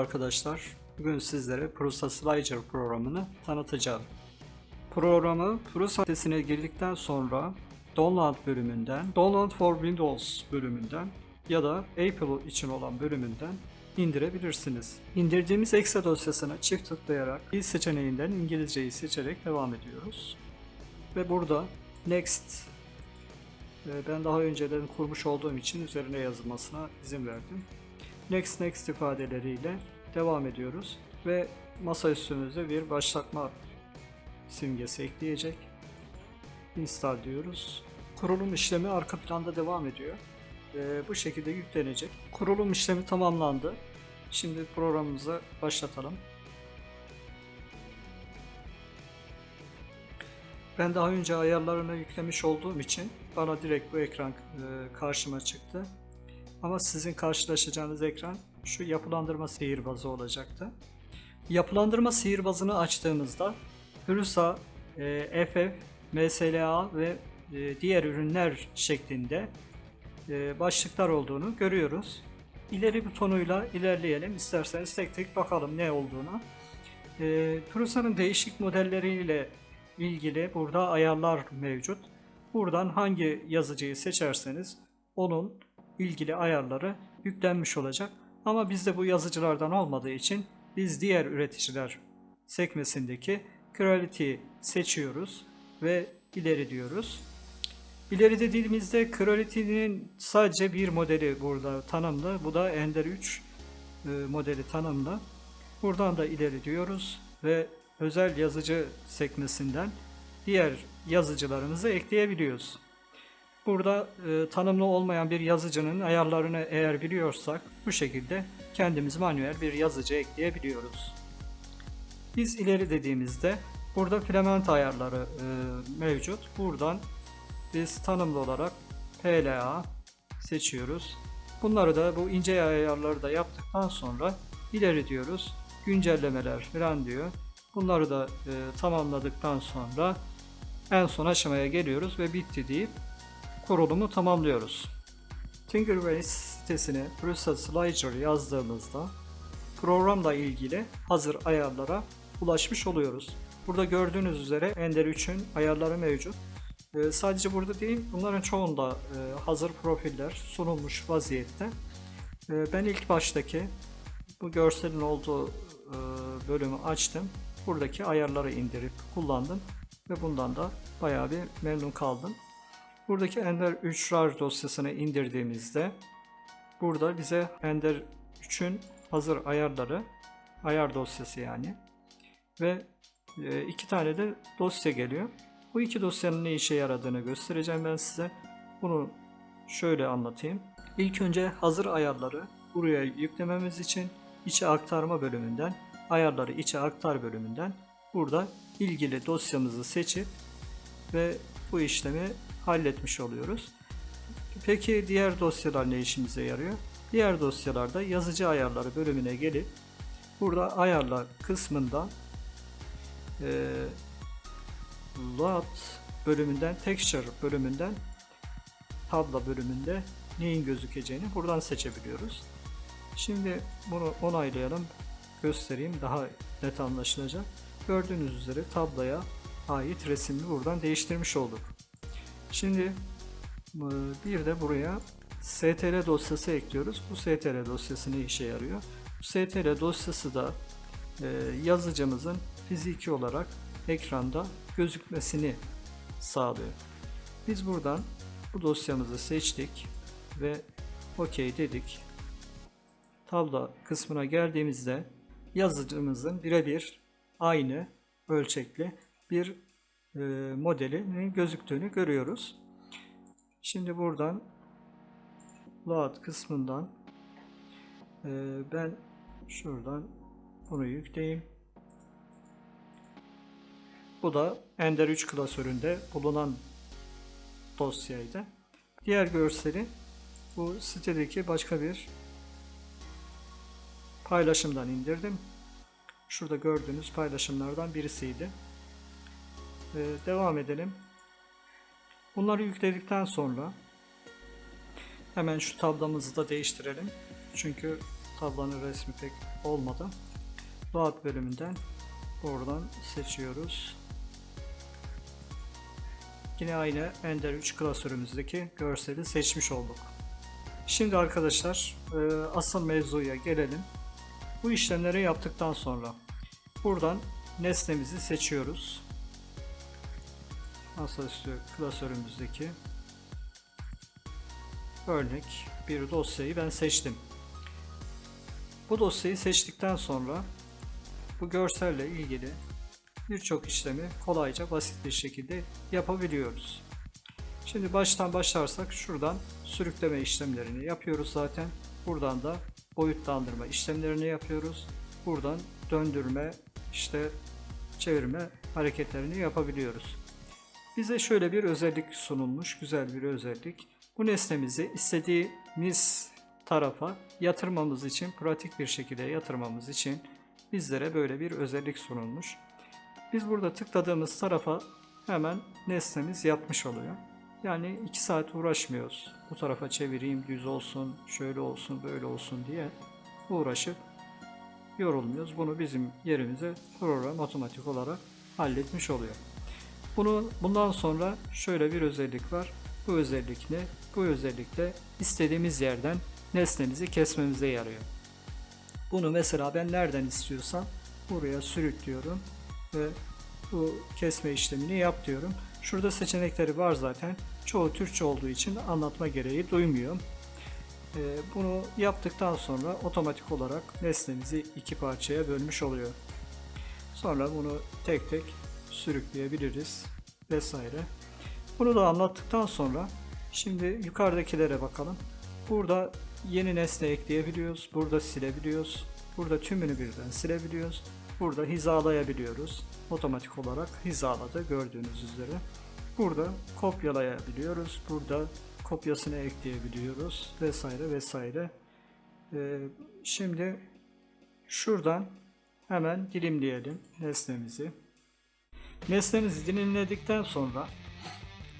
arkadaşlar. Bugün sizlere Prusa Slicer programını tanıtacağım. Programı Prusa sitesine girdikten sonra Download bölümünden, Download for Windows bölümünden ya da Apple için olan bölümünden indirebilirsiniz. İndirdiğimiz exe dosyasına çift tıklayarak dil seçeneğinden İngilizceyi seçerek devam ediyoruz. Ve burada Next e, ben daha önceden kurmuş olduğum için üzerine yazılmasına izin verdim. Next Next ifadeleriyle devam ediyoruz ve masa üstümüze bir başlatma simgesi ekleyecek. Install diyoruz. Kurulum işlemi arka planda devam ediyor. Ee, bu şekilde yüklenecek. Kurulum işlemi tamamlandı. Şimdi programımıza başlatalım. Ben daha önce ayarlarını yüklemiş olduğum için bana direkt bu ekran e, karşıma çıktı. Ama sizin karşılaşacağınız ekran şu yapılandırma sihirbazı olacaktı. Yapılandırma sihirbazını açtığımızda Prusa, e, FF, MSLA ve e, diğer ürünler şeklinde e, başlıklar olduğunu görüyoruz. İleri butonuyla ilerleyelim. İsterseniz tek tek bakalım ne olduğuna. E, Prusa'nın değişik modelleriyle ilgili burada ayarlar mevcut. Buradan hangi yazıcıyı seçerseniz onun ilgili ayarları yüklenmiş olacak. Ama bizde bu yazıcılardan olmadığı için biz diğer üreticiler sekmesindeki Creality seçiyoruz ve ileri diyoruz. İleri dediğimizde Creality'nin sadece bir modeli burada tanımlı. Bu da Ender 3 e, modeli tanımlı. Buradan da ileri diyoruz ve özel yazıcı sekmesinden diğer yazıcılarımızı ekleyebiliyoruz. Burada e, tanımlı olmayan bir yazıcının ayarlarını eğer biliyorsak bu şekilde kendimiz manuel bir yazıcı ekleyebiliyoruz. Biz ileri dediğimizde burada filament ayarları e, mevcut. Buradan biz tanımlı olarak PLA seçiyoruz. Bunları da bu ince ayarları da yaptıktan sonra ileri diyoruz. Güncellemeler falan diyor. Bunları da e, tamamladıktan sonra en son aşamaya geliyoruz ve bitti deyip kurulumu tamamlıyoruz. Thingiverse sitesine Prusa Slicer yazdığımızda programla ilgili hazır ayarlara ulaşmış oluyoruz. Burada gördüğünüz üzere Ender 3'ün ayarları mevcut. Ee, sadece burada değil, bunların çoğunda e, hazır profiller sunulmuş vaziyette. Ee, ben ilk baştaki bu görselin olduğu e, bölümü açtım. Buradaki ayarları indirip kullandım ve bundan da bayağı bir memnun kaldım. Buradaki Ender 3 RAR dosyasını indirdiğimizde burada bize Ender 3'ün hazır ayarları, ayar dosyası yani ve e, iki tane de dosya geliyor. Bu iki dosyanın ne işe yaradığını göstereceğim ben size. Bunu şöyle anlatayım. İlk önce hazır ayarları buraya yüklememiz için içe aktarma bölümünden ayarları içe aktar bölümünden burada ilgili dosyamızı seçip ve bu işlemi halletmiş oluyoruz. Peki diğer dosyalar ne işimize yarıyor? Diğer dosyalarda yazıcı ayarları bölümüne gelip burada ayarlar kısmında e, load bölümünden texture bölümünden tabla bölümünde neyin gözükeceğini buradan seçebiliyoruz. Şimdi bunu onaylayalım. Göstereyim daha net anlaşılacak. Gördüğünüz üzere tabloya ait resmini buradan değiştirmiş olduk. Şimdi e, bir de buraya str dosyası ekliyoruz. Bu str dosyası ne işe yarıyor? Bu str dosyası da e, yazıcımızın fiziki olarak ekranda gözükmesini sağlıyor. Biz buradan bu dosyamızı seçtik ve OK dedik. Tablo kısmına geldiğimizde yazıcımızın birebir aynı ölçekli bir modelinin gözüktüğünü görüyoruz. Şimdi buradan load kısmından e, ben şuradan bunu yükleyeyim. Bu da Ender 3 klasöründe bulunan dosyaydı. Diğer görseli bu sitedeki başka bir paylaşımdan indirdim. Şurada gördüğünüz paylaşımlardan birisiydi. Ee, devam edelim. Bunları yükledikten sonra hemen şu tablamızı da değiştirelim. Çünkü Tablonun resmi pek olmadı. Load bölümünden oradan seçiyoruz. Yine aynı Ender 3 klasörümüzdeki görseli seçmiş olduk. Şimdi arkadaşlar e, asıl mevzuya gelelim. Bu işlemleri yaptıktan sonra buradan nesnemizi seçiyoruz. Masaüstü klasörümüzdeki örnek bir dosyayı ben seçtim. Bu dosyayı seçtikten sonra bu görselle ilgili birçok işlemi kolayca basit bir şekilde yapabiliyoruz. Şimdi baştan başlarsak şuradan sürükleme işlemlerini yapıyoruz zaten. Buradan da boyutlandırma işlemlerini yapıyoruz. Buradan döndürme, işte çevirme hareketlerini yapabiliyoruz. Bize şöyle bir özellik sunulmuş, güzel bir özellik. Bu nesnemizi istediğimiz tarafa yatırmamız için, pratik bir şekilde yatırmamız için bizlere böyle bir özellik sunulmuş. Biz burada tıkladığımız tarafa hemen nesnemiz yatmış oluyor. Yani 2 saat uğraşmıyoruz. Bu tarafa çevireyim, düz olsun, şöyle olsun, böyle olsun diye uğraşıp yorulmuyoruz. Bunu bizim yerimize program otomatik olarak halletmiş oluyor. Bunu bundan sonra şöyle bir özellik var. Bu özellik ne? Bu özellikle istediğimiz yerden nesnemizi kesmemize yarıyor. Bunu mesela ben nereden istiyorsam buraya sürüklüyorum ve bu kesme işlemini yap diyorum. Şurada seçenekleri var zaten. Çoğu Türkçe olduğu için anlatma gereği duymuyorum. Ee, bunu yaptıktan sonra otomatik olarak nesnemizi iki parçaya bölmüş oluyor. Sonra bunu tek tek sürükleyebiliriz vesaire. Bunu da anlattıktan sonra şimdi yukarıdakilere bakalım. Burada yeni nesne ekleyebiliyoruz. Burada silebiliyoruz. Burada tümünü birden silebiliyoruz. Burada hizalayabiliyoruz. Otomatik olarak hizaladı gördüğünüz üzere. Burada kopyalayabiliyoruz. Burada kopyasını ekleyebiliyoruz vesaire vesaire. Ee, şimdi şuradan hemen dilimleyelim nesnemizi. Nesnemizi dilimledikten sonra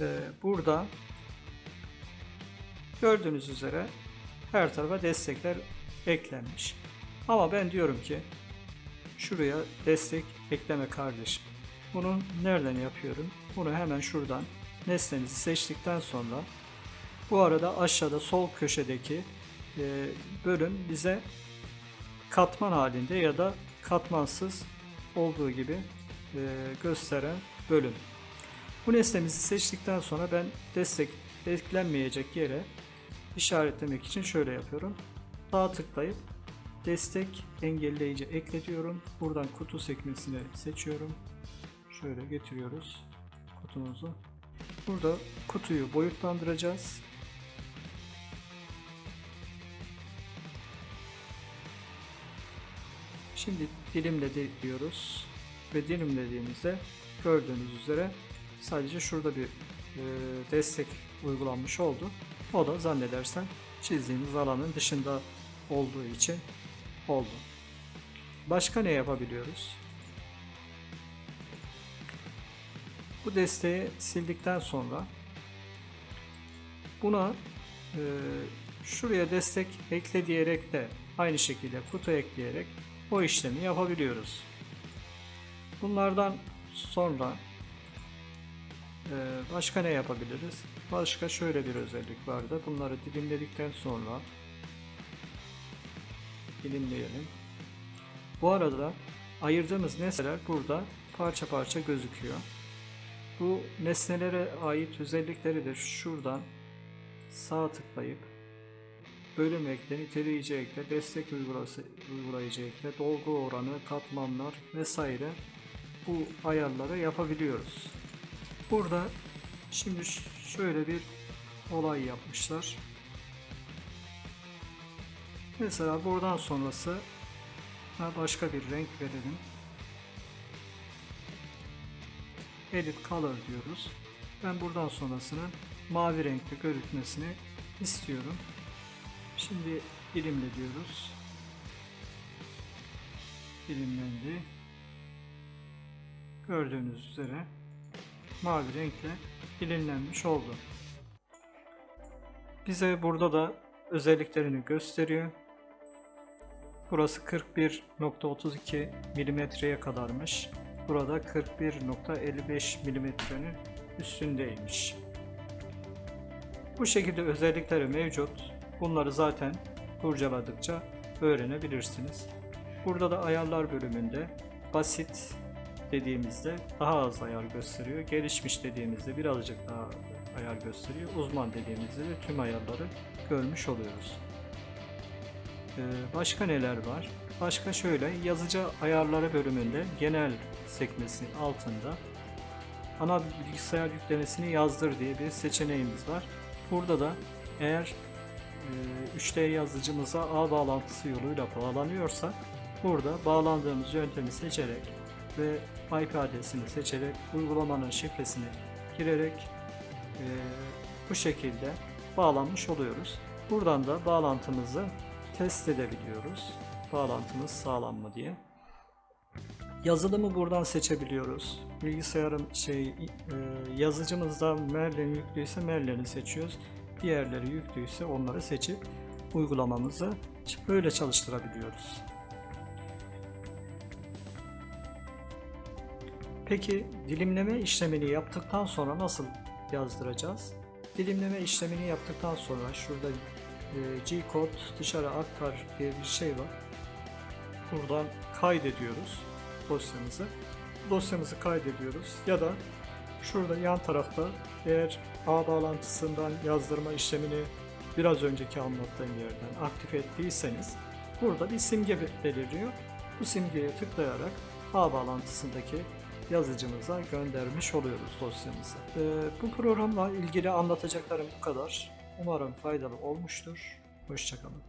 e, burada gördüğünüz üzere her tarafa destekler eklenmiş. Ama ben diyorum ki şuraya destek ekleme kardeşim. Bunu nereden yapıyorum? Bunu hemen şuradan nesnemizi seçtikten sonra bu arada aşağıda sol köşedeki e, bölüm bize katman halinde ya da katmansız olduğu gibi e, gösteren bölüm. Bu nesnemizi seçtikten sonra ben destek eklenmeyecek yere işaretlemek için şöyle yapıyorum. Sağ tıklayıp destek engelleyici ekle diyorum. Buradan kutu sekmesini seçiyorum. Şöyle getiriyoruz kutumuzu. Burada kutuyu boyutlandıracağız. Şimdi dilimledi diyoruz ve dilimlediğimizde gördüğünüz üzere sadece şurada bir e, destek uygulanmış oldu. O da zannedersem çizdiğimiz alanın dışında olduğu için oldu. Başka ne yapabiliyoruz? Bu desteği sildikten sonra buna e, şuraya destek ekle diyerek de aynı şekilde kutu ekleyerek o işlemi yapabiliyoruz. Bunlardan sonra e, başka ne yapabiliriz? Başka şöyle bir özellik vardı. Bunları dilimledikten sonra dilimleyelim. Bu arada ayırdığımız nesneler burada parça parça gözüküyor. Bu nesnelere ait özellikleri de şuradan sağ tıklayıp bölüm ekle, niteleyici ekle, destek uygulayıcı ekle, dolgu oranı, katmanlar vesaire bu ayarları yapabiliyoruz. Burada şimdi şöyle bir olay yapmışlar. Mesela buradan sonrası başka bir renk verelim. Edit Color diyoruz. Ben buradan sonrasının mavi renkte görükmesini istiyorum. Şimdi dilimle diyoruz. Dilimlendi. Gördüğünüz üzere mavi renkle dilimlenmiş oldu. Bize burada da özelliklerini gösteriyor. Burası 41.32 milimetreye kadarmış. Burada 41.55 milimetrenin üstündeymiş. Bu şekilde özellikleri mevcut. Bunları zaten kurcaladıkça öğrenebilirsiniz. Burada da ayarlar bölümünde basit dediğimizde daha az ayar gösteriyor. Gelişmiş dediğimizde birazcık daha ayar gösteriyor. Uzman dediğimizde de tüm ayarları görmüş oluyoruz. Ee, başka neler var? Başka şöyle yazıcı ayarları bölümünde genel sekmesinin altında ana bilgisayar yüklemesini yazdır diye bir seçeneğimiz var. Burada da eğer e, 3D yazıcımıza ağ bağlantısı yoluyla bağlanıyorsa burada bağlandığımız yöntemi seçerek ve IP adresini seçerek uygulamanın şifresini girerek e, bu şekilde bağlanmış oluyoruz. Buradan da bağlantımızı test edebiliyoruz. Bağlantımız sağlam mı diye. Yazılımı buradan seçebiliyoruz. Bilgisayarın şey e, yazıcımızda Merlin yüklüyse Merlin'i seçiyoruz. Diğerleri yüklüyse onları seçip uygulamamızı böyle çalıştırabiliyoruz. Peki dilimleme işlemini yaptıktan sonra nasıl yazdıracağız? Dilimleme işlemini yaptıktan sonra şurada e, G-code dışarı aktar diye bir şey var. Buradan kaydediyoruz dosyamızı. Dosyamızı kaydediyoruz ya da şurada yan tarafta eğer ağ bağlantısından yazdırma işlemini biraz önceki anlattığım yerden aktif ettiyseniz burada bir simge belirliyor. Bu simgeye tıklayarak ağ bağlantısındaki yazıcımıza göndermiş oluyoruz dosyamızı. Ee, bu programla ilgili anlatacaklarım bu kadar. Umarım faydalı olmuştur. Hoşçakalın.